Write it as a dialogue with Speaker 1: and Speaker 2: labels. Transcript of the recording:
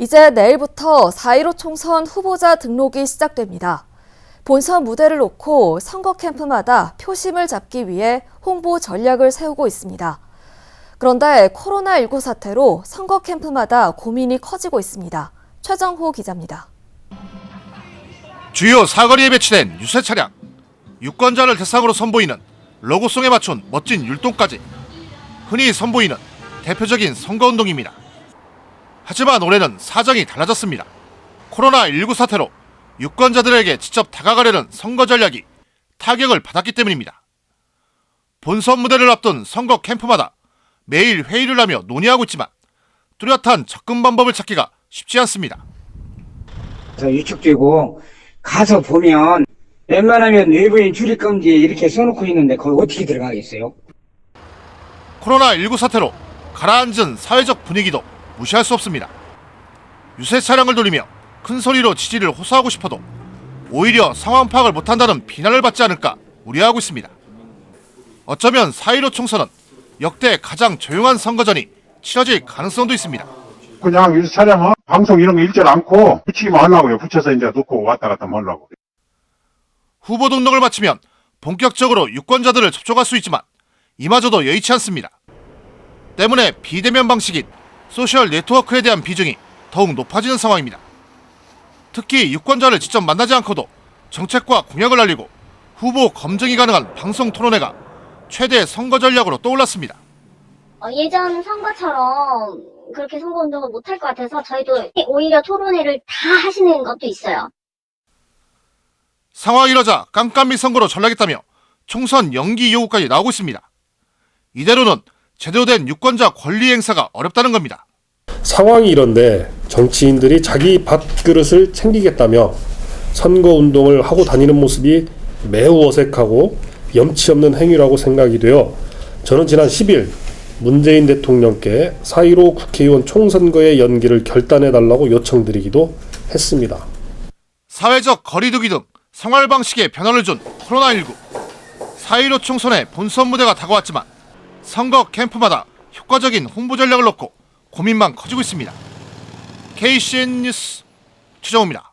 Speaker 1: 이제 내일부터 4.15 총선 후보자 등록이 시작됩니다. 본선 무대를 놓고 선거 캠프마다 표심을 잡기 위해 홍보 전략을 세우고 있습니다. 그런데 코로나19 사태로 선거 캠프마다 고민이 커지고 있습니다. 최정호 기자입니다.
Speaker 2: 주요 사거리에 배치된 유세 차량, 유권자를 대상으로 선보이는 로고송에 맞춘 멋진 율동까지 흔히 선보이는 대표적인 선거운동입니다. 하지만 올해는 사정이 달라졌습니다. 코로나19 사태로 유권자들에게 직접 다가가려는 선거 전략이 타격을 받았기 때문입니다. 본선 무대를 앞둔 선거 캠프마다 매일 회의를 하며 논의하고 있지만 뚜렷한 접근 방법을 찾기가 쉽지 않습니다.
Speaker 3: 그래서 위축되고 가서 보면 웬만하면 외부인 출입 금지 이렇게 써놓고 있는데 거기 어떻게 들어가겠어요?
Speaker 2: 코로나19 사태로 가라앉은 사회적 분위기도 무시할 수 없습니다. 유세 차량을 돌리며 큰 소리로 지지를 호소하고 싶어도 오히려 상황 파악을 못한다는 비난을 받지 않을까 우려하고 있습니다. 어쩌면 4.15 총선은 역대 가장 조용한 선거전이 치러질 가능성도 있습니다.
Speaker 4: 그냥 유세 차량은 방송 이런 거 읽지 않고 붙이기만 하려고요. 붙여서 이제 놓고 왔다 갔다 하려고.
Speaker 2: 후보 등록을 마치면 본격적으로 유권자들을 접촉할 수 있지만 이마저도 여의치 않습니다. 때문에 비대면 방식인 소셜 네트워크에 대한 비중이 더욱 높아지는 상황입니다. 특히 유권자를 직접 만나지 않고도 정책과 공약을 알리고 후보 검증이 가능한 방송 토론회가 최대 선거 전략으로 떠올랐습니다.
Speaker 5: 어, 예전 선거처럼 그렇게 선거 운동을 못할 것 같아서 저희도 오히려 토론회를 다 하시는 것도 있어요.
Speaker 2: 상황이 이러자 깜깜이 선거로 전락했다며 총선 연기 요구까지 나오고 있습니다. 이대로는 제대로 된 유권자 권리 행사가 어렵다는 겁니다.
Speaker 6: 상황이 이런데 정치인들이 자기 밥그릇을 챙기겠다며 선거 운동을 하고 다니는 모습이 매우 어색하고 염치 없는 행위라고 생각이 되어 저는 지난 10일 문재인 대통령께 4.15 국회의원 총선거의 연기를 결단해 달라고 요청드리기도 했습니다.
Speaker 2: 사회적 거리두기 등 생활 방식에 변화를 준 코로나19. 4.15 총선의 본선 무대가 다가왔지만 선거 캠프마다 효과적인 홍보 전략을 놓고 고민만 커지고 있습니다. KCN 뉴스 최정우입니다.